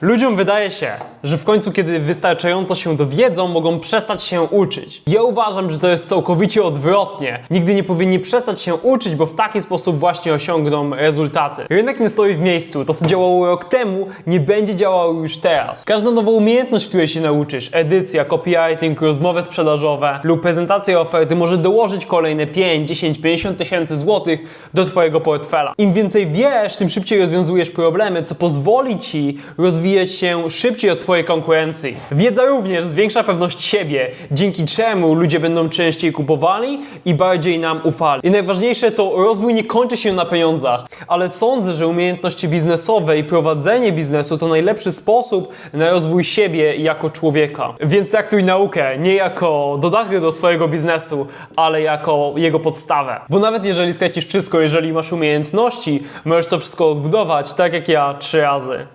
Ludziom wydaje się, że w końcu, kiedy wystarczająco się dowiedzą, mogą przestać się uczyć. Ja uważam, że to jest całkowicie odwrotnie. Nigdy nie powinni przestać się uczyć, bo w taki sposób właśnie osiągną rezultaty. Rynek nie stoi w miejscu. To, co działało rok temu, nie będzie działało już teraz. Każda nowa umiejętność, której się nauczysz, edycja, copywriting, rozmowy sprzedażowe lub prezentacja oferty może dołożyć kolejne 5, 10, 50 tysięcy złotych do Twojego portfela. Im więcej wiesz, tym szybciej rozwiązujesz problemy, co pozwoli Ci rozwijać się szybciej od Twojej konkurencji. Wiedza również zwiększa pewność siebie, dzięki czemu ludzie będą częściej kupowali i bardziej nam ufali. I najważniejsze to rozwój nie kończy się na pieniądzach, ale sądzę, że umiejętności biznesowe i prowadzenie biznesu to najlepszy sposób na rozwój siebie jako człowieka. Więc traktuj naukę nie jako dodatek do swojego biznesu, ale jako jego podstawę. Bo nawet jeżeli stracisz wszystko, jeżeli masz umiejętności, możesz to wszystko odbudować tak jak ja trzy razy.